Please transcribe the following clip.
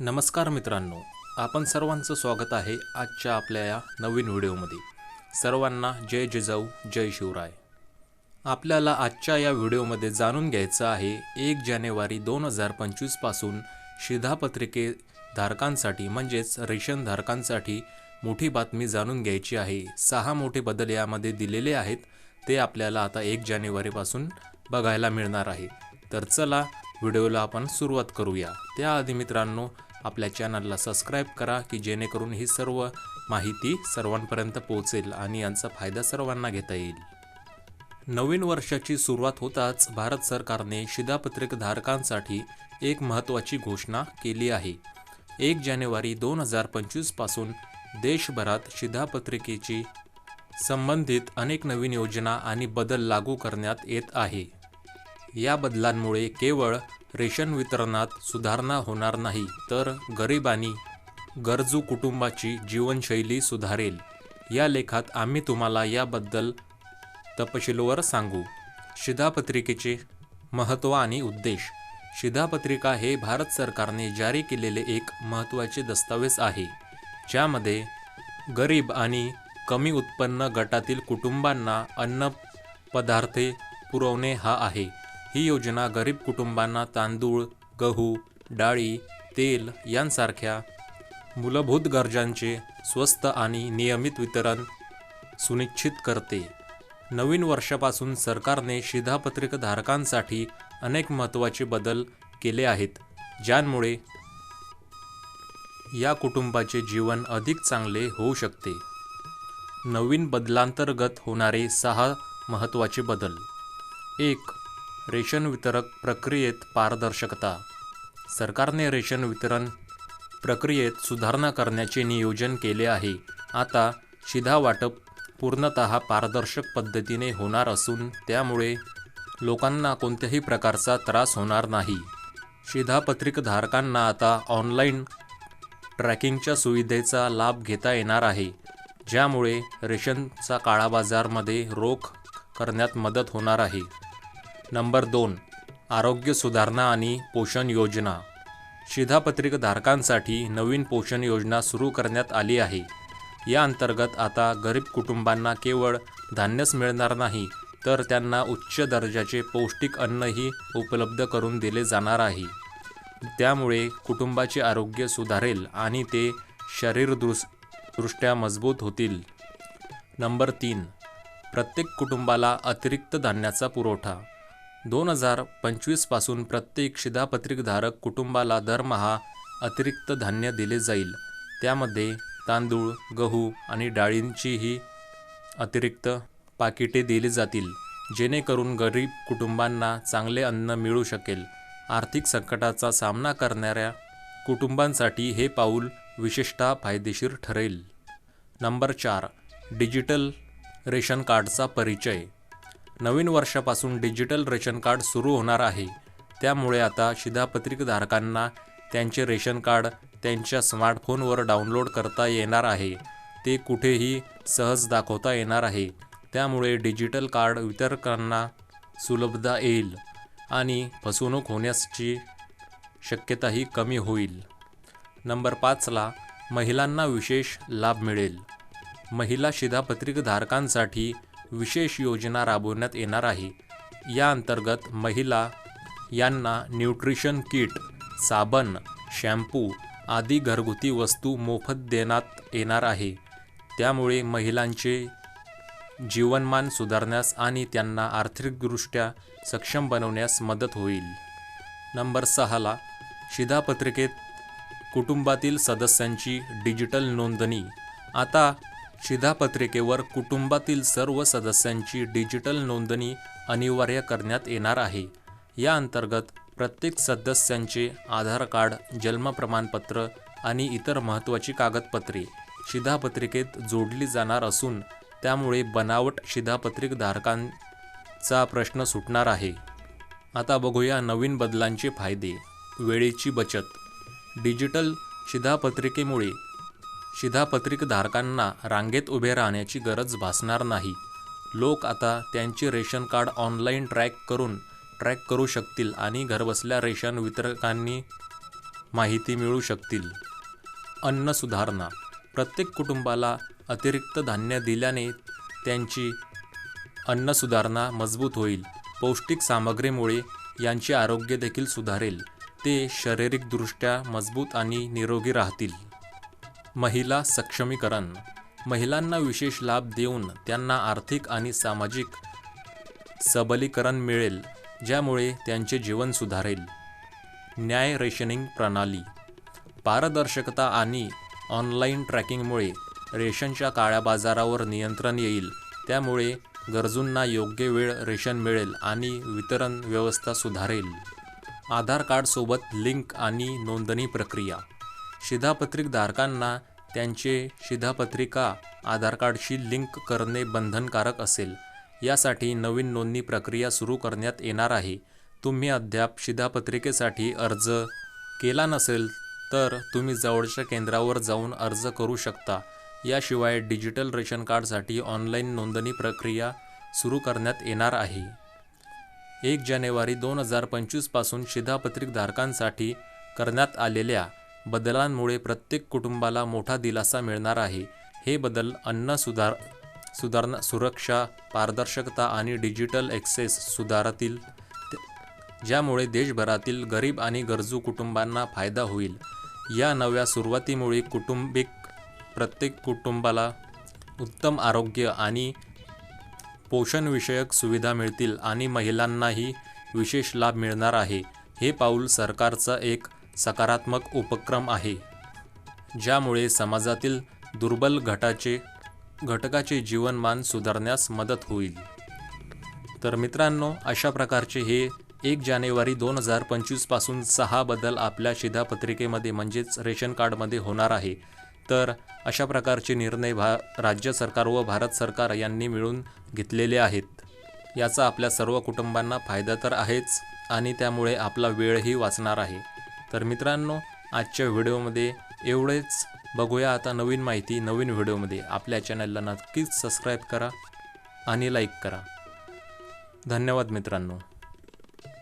नमस्कार मित्रांनो आपण सर्वांचं स्वागत आहे आजच्या आपल्या या नवीन व्हिडिओमध्ये. सर्वांना जय जिजाऊ जय शिवराय. आपल्याला आजच्या या व्हिडिओमध्ये जाणून घ्यायचं आहे एक जानेवारी दोन हजार पंचवीसपासून शिधापत्रिके धारकांसाठी म्हणजेच रेशन धारकांसाठी मोठी बातमी जाणून घ्यायची आहे. सहा मोठे बदल यामध्ये दिलेले आहेत ते आपल्याला आता एक जानेवारीपासून बघायला मिळणार आहे. तर चला व्हिडिओला आपण सुरुवात करूया. त्याआधी मित्रांनो आपल्या चॅनलला सबस्क्राईब करा की जेणेकरून ही सर्व माहिती सर्वांपर्यंत पोहोचेल आणि यांचा फायदा सर्वांना घेता येईल. नवीन वर्षाची सुरुवात होताच भारत सरकारने शिधापत्रिकधारकांसाठी एक महत्त्वाची घोषणा केली आहे. एक जानेवारी दोन हजार पंचवीसपासून देशभरात शिधापत्रिकेची संबंधित अनेक नवीन योजना आणि बदल लागू करण्यात येत आहे. या बदलांमुळे केवळ रेशन वितरणात सुधारणा होणार नाही तर गरीब आणि गरजू कुटुंबाची जीवनशैली सुधारेल. या लेखात आम्ही तुम्हाला याबद्दल तपशीलवर सांगू. शिधापत्रिकेचे महत्त्व आणि उद्देश. शिधापत्रिका हे भारत सरकारने जारी केलेले एक महत्त्वाचे दस्तावेज आहे ज्यामध्ये गरीब आणि कमी उत्पन्न गटातील कुटुंबांना अन्न पदार्थे पुरवणे हा आहे. ही योजना गरीब कुटुंबांना तांदूळ गहू डाळी तेल यांसारख्या मूलभूत गरजांचे स्वस्त आणि नियमित वितरण सुनिश्चित करते. नवीन वर्षापासून सरकारने शिधापत्रिकाधारकांसाठी अनेक महत्त्वाचे बदल केले आहेत ज्यांमुळे या कुटुंबाचे जीवन अधिक चांगले होऊ शकते. नवीन बदलांतर्गत होणारे सहा महत्त्वाचे बदल. एक रेशन वितरक प्रक्रियेत पारदर्शकता. सरकारने रेशन वितरण प्रक्रियेत सुधारणा करण्याचे नियोजन केले आहे. आता शिधा वाटप पूर्णत पारदर्शक पद्धतीने होणार असून त्यामुळे लोकांना कोणत्याही प्रकारचा त्रास होणार नाही. शिधापत्रिकधारकांना आता ऑनलाईन ट्रॅकिंगच्या सुविधेचा लाभ घेता येणार आहे ज्यामुळे रेशनचा काळाबाजारमध्ये रोख करण्यात मदत होणार आहे. नंबर दोन आरोग्य सुधारणा आणि पोषण योजना. शिधापत्रिकाधारकांसाठी नवीन पोषण योजना सुरू करण्यात आली आहे. या अंतर्गत आता गरीब कुटुंबांना केवळ धान्यच मिळणार नाही तर त्यांना उच्च दर्जाचे पौष्टिक अन्नही उपलब्ध करून दिले जाणार आहे. त्यामुळे कुटुंबाचे आरोग्य सुधारेल आणि ते शरीरदृस दृष्ट्या मजबूत होतील. नंबर तीन प्रत्येक कुटुंबाला अतिरिक्त धान्याचा पुरवठा. दोन हजार पंचवीसपासून प्रत्येक शिधापत्रिकधारक कुटुंबाला दरमहा अतिरिक्त धान्य दिले जाईल. त्यामध्ये तांदूळ गहू आणि डाळींचीही अतिरिक्त पाकिटे दिली जातील जेणेकरून गरीब कुटुंबांना चांगले अन्न मिळू शकेल. आर्थिक संकटाचा सामना करणाऱ्या कुटुंबांसाठी हे पाऊल विशेषतः फायदेशीर ठरेल. नंबर चार डिजिटल रेशन कार्डचा परिचय. नवीन वर्षापासून डिजिटल रेशन कार्ड सुरू होणार आहे. त्यामुळे आता शिधापत्रिकधारकांना त्यांचे रेशन कार्ड त्यांच्या स्मार्टफोनवर डाउनलोड करता येणार आहे. ते कुठेही सहज दाखवता येणार आहे. त्यामुळे डिजिटल कार्ड वितरकांना सुलभता येईल आणि फसवणूक होण्याची शक्यताही कमी होईल. नंबर पाचला महिलांना विशेष लाभ मिळेल. महिला शिधापत्रिकधारकांसाठी विशेष योजना राबवण्यात येणार आहे. या अंतर्गत महिला यांना न्यूट्रिशन किट साबण शॅम्पू आदी घरगुती वस्तू मोफत देण्यात येणार आहे. त्यामुळे महिलांचे जीवनमान सुधारण्यास आणि त्यांना आर्थिकदृष्ट्या सक्षम बनवण्यास मदत होईल. नंबर सहाला शिधापत्रिकेत कुटुंबातील सदस्यांची डिजिटल नोंदणी. आता शिधापत्रिकेवर कुटुंबातील सर्व सदस्यांची डिजिटल नोंदणी अनिवार्य करण्यात येणार आहे. या अंतर्गत प्रत्येक सदस्यांचे आधार कार्ड जन्म प्रमाणपत्र आणि इतर महत्त्वाची कागदपत्रे शिधापत्रिकेत जोडली जाणार असून त्यामुळे बनावट शिधापत्रिक धारकांचा प्रश्न सुटणार आहे. आता बघूया नवीन बदलांचे फायदे. वेळेची बचत. डिजिटल शिधापत्रिकेमुळे शिधापत्रिकधारकांना रांगेत उभे राहण्याची गरज भासणार नाही. लोक आता त्यांचे रेशन कार्ड ऑनलाईन ट्रॅक करून ट्रॅक करू शकतील आणि घरबसल्या रेशन वितरकांनी माहिती मिळू शकतील. अन्न सुधारणा. प्रत्येक कुटुंबाला अतिरिक्त धान्य दिल्याने त्यांची अन्न सुधारणा मजबूत होईल. पौष्टिक सामग्रीमुळे यांचे आरोग्य देखील सुधारेल. ते शारीरिकदृष्ट्या मजबूत आणि निरोगी राहतील. महिला सक्षमीकरण. महिलांना विशेष लाभ देऊन त्यांना आर्थिक आणि सामाजिक सबलीकरण मिळेल ज्यामुळे त्यांचे जीवन सुधारेल. न्याय रेशनिंग प्रणाली. पारदर्शकता आणि ऑनलाईन ट्रॅकिंगमुळे रेशनच्या काळ्या बाजारावर नियंत्रण येईल त्यामुळे गरजूंना योग्य वेळ रेशन मिळेल आणि वितरण व्यवस्था सुधारेल. आधार कार्डसोबत लिंक आणि नोंदणी प्रक्रिया. शिधापत्रिक धारकांना त्यांचे शिधापत्रिका आधार कार्डशी लिंक करणे बंधनकारक असेल. यासाठी नवीन नोंदणी प्रक्रिया सुरू करण्यात येणार आहे. तुम्ही अद्याप शिधापत्रिकेसाठी अर्ज केला नसेल तर तुम्ही जवळच्या केंद्रावर जाऊन अर्ज करू शकता. याशिवाय डिजिटल रेशन कार्डसाठी ऑनलाईन नोंदणी प्रक्रिया सुरू करण्यात येणार आहे. एक जानेवारी दोन हजार पंचवीसपासून शिधापत्रिक धारकांसाठी करण्यात आलेल्या बदलांमुळे प्रत्येक कुटुंबाला मोठा दिलासा मिळणार आहे. हे बदल अन्न सुधार सुधारणा सुरक्षा पारदर्शकता आणि डिजिटल ॲक्सेस सुधारतील. ज्यामुळे देशभरातील गरीब आणि गरजू कुटुंबांना फायदा होईल. या नव्या सुरुवातीमुळे कुटुंबिक प्रत्येक कुटुंबाला उत्तम आरोग्य आणि पोषणविषयक सुविधा मिळतील आणि महिलांनाही विशेष लाभ मिळणार आहे. हे पाऊल सरकारचा एक सकारात्मक उपक्रम आहे ज्यामुळे समाजातील दुर्बल घटाचे घटकाचे जीवनमान सुधारण्यास मदत होईल. तर मित्रांनो अशा प्रकारचे हे एक जानेवारी दोन हजार पंचवीसपासून सहा बदल आपल्या शिधापत्रिकेमध्ये म्हणजेच रेशन कार्डमध्ये होणार आहे. तर अशा प्रकारचे निर्णय भा राज्य सरकार व भारत सरकार यांनी मिळून घेतलेले आहेत. याचा आपल्या सर्व कुटुंबांना फायदा तर आहेच आणि त्यामुळे आपला वेळही वाचणार आहे. तर मित्रांनो आजच्या व्हिडिओमध्ये एवढेच. बघूया आता नवीन माहिती नवीन व्हिडिओमध्ये. आपल्या चॅनलला नक्कीच सबस्क्राईब करा आणि लाईक करा. धन्यवाद मित्रांनो.